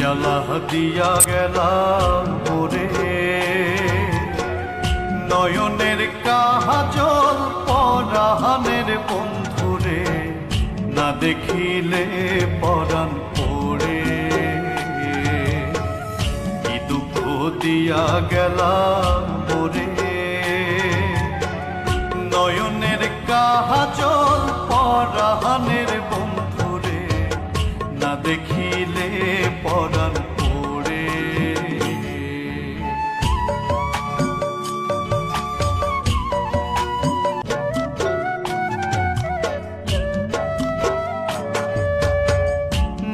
জ্বালা দিয়া গেলাম ওরে। নয়নের কাজল পরাহানের বন্ধুরে, না দেখিলে পরাণ পড়ে কি দুঃখ দিয়া গেলাম ওরে। নয়নের কাজল পরাহানের বন্ধুরে, না দেখিলে পরাণ পড়ে।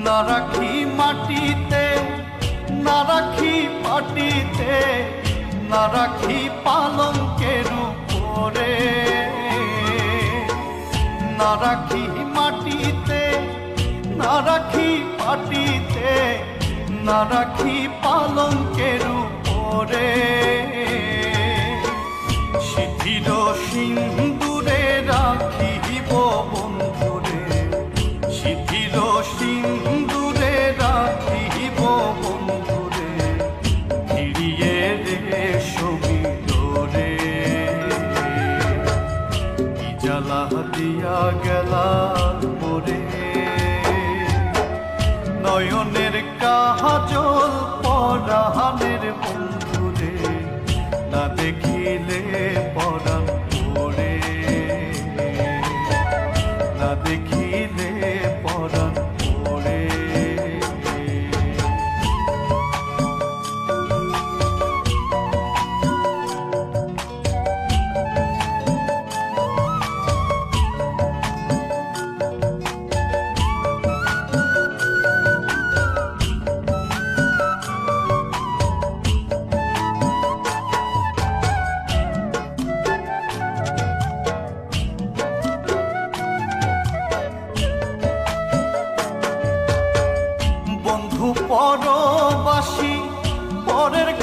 না রাখি মাটিতে না রাখি পাটিতে না রাখি পালঙ্কের উপরে। না রাখি মাটিতে না রাখি পাটিতে না রাখি পালঙ্কের উপরে। শিথির সিন্দুরে রাখিব বন্ধুরে। শিথির সিন্দুরে রাখিব বন্ধুরে। ফিরিয়ে রে সবিরে কি জ্বালা দিয়া গেলা পরে নয়নের কাহাজল পরাহানের বন্ধুরে। না দেখিলে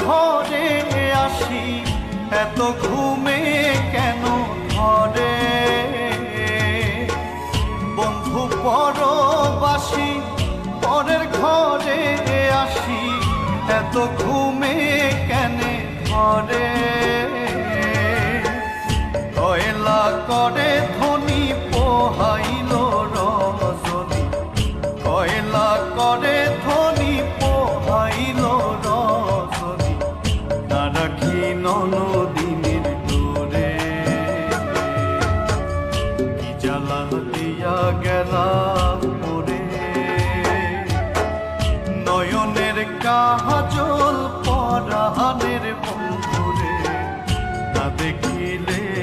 ঘরে আসি, এত ঘুমে কেন ঘরে? বন্ধু পরবাসী, পরের ঘরে আসি, এত ঘুমে কেন ঘরে? কয়লা করে ধনী পোহাইল দিয়া গেলা পরে নয়নের কাজল পরাহানের বন্ধুরে না দেখিলে